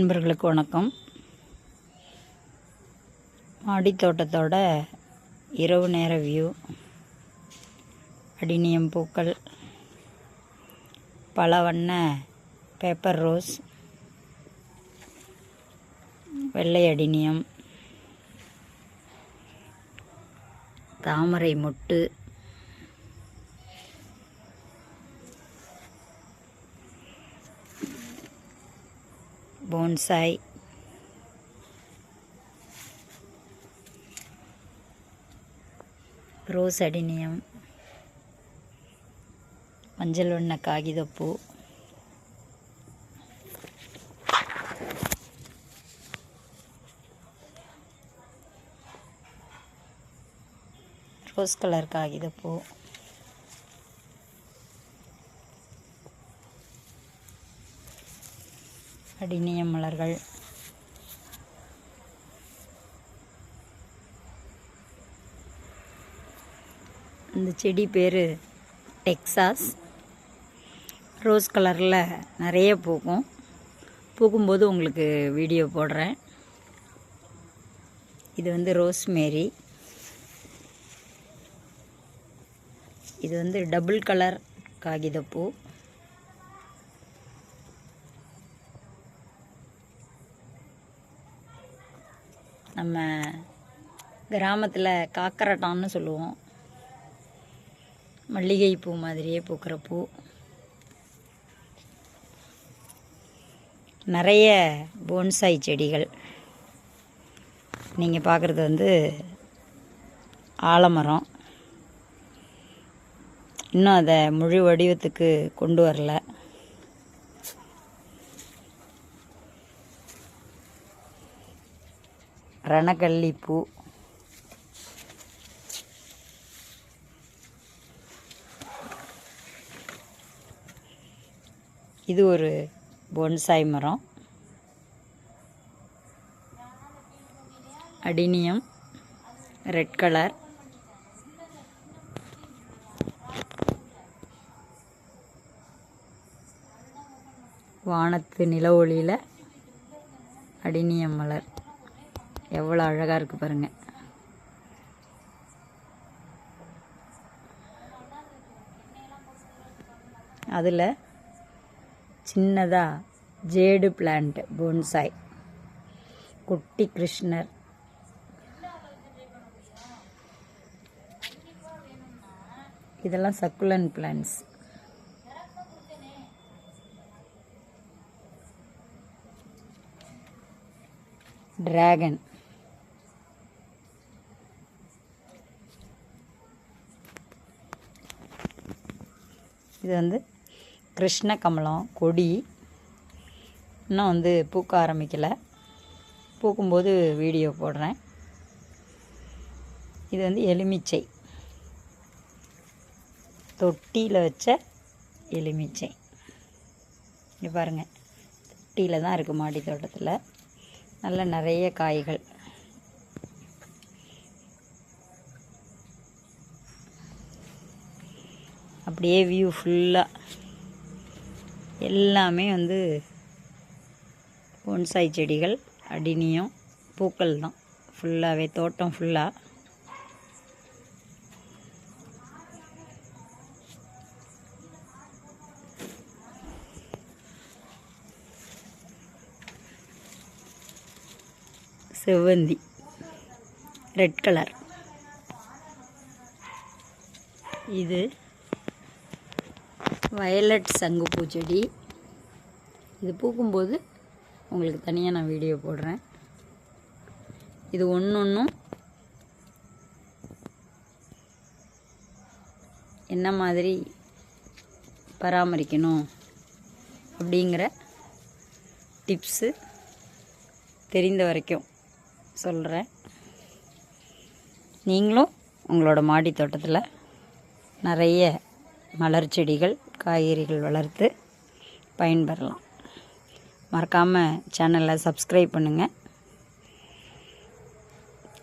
நண்பர்களுக்கு வணக்கம். மாடித்தோட்டத்தோட இரவு நேர வியூ அடினியம் பூக்கள் பல வண்ண பேப்பர் ரோஸ் வெள்ளை அடினியம் தாமரை மொட்டு போன்சாய் ரோஸ் அடினியம் மஞ்சள் வண்ண காகிதப்பூ. ரோஸ் கலர் காகிதப்பூ. அடினியம் மலர்கள். இந்த செடி பேர் டெக்ஸாஸ் ரோஸ் கலரில் நிறைய பூக்கும். பூக்கும்போது உங்களுக்கு வீடியோ போடுறேன். இது வந்து ரோஸ் மேரி இது வந்து டபுள் கலர் காகிதப்பூ. நம்ம கிராமத்தில் காக்கரட்டான்னு சொல்லுவோம். மல்லிகை பூ மாதிரியே பூக்கிற பூ. நிறைய போன்சாய் செடிகள். நீங்கள் பார்க்குறது வந்து ஆலமரம். இன்னும் அதை முழு வடிவத்துக்கு கொண்டு வரல. ரணக்கல்லி பூ இது ஒரு பொன்சாய் மரம். Adenium red color. வானத்து நில ஒளியில் அடினியம் மலர். எவ்வளோ அழகாக இருக்குது பாருங்கள் அதில் சின்னதாக ஜேடு பிளான்ட் போன்சாய் குட்டி கிருஷ்ணர். இதெல்லாம் சக்குலன் பிளான்ஸ் டிராகன் இது வந்து கிருஷ்ண கமலம் கொடி. இன்னும் வந்து பூக்க ஆரம்பிக்கலை. பூக்கும்போது வீடியோ போடுறேன். இது வந்து எலுமிச்சை. தொட்டியில் வச்ச எலுமிச்சை. இங்கே பாருங்கள் தொட்டியில் தான் இருக்குது மாடி தோட்டத்தில். நல்ல நிறைய காய்கள். அப்படியே வியூ ஃபுல்லாக எல்லாமே வந்து பொன்சாய் செடிகள் அடினியும் பூக்கள் தான். ஃபுல்லாகவே தோட்டம் ஃபுல்லாக செவ்வந்தி. ரெட் கலர் இது வயலட் சங்குப்பூ செடி இது பூக்கும்போது உங்களுக்கு தனியாக நான் வீடியோ போடுறேன். இது ஒன்று ஒன்றும் என்ன மாதிரி பராமரிக்கணும் அப்படிங்கிற டிப்ஸு தெரிந்த வரைக்கும் சொல்கிறேன் நீங்களும் உங்களோட மாடி தோட்டத்தில் நிறைய மலர் செடிகள் காய்கறிகள் வளர்த்து பயன்பெறலாம். மறக்காமல் சேனலை சப்ஸ்கிரைப் பண்ணுங்கள்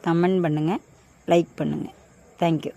கமெண்ட் பண்ணுங்கள் லைக் பண்ணுங்கள் தேங்க்யூ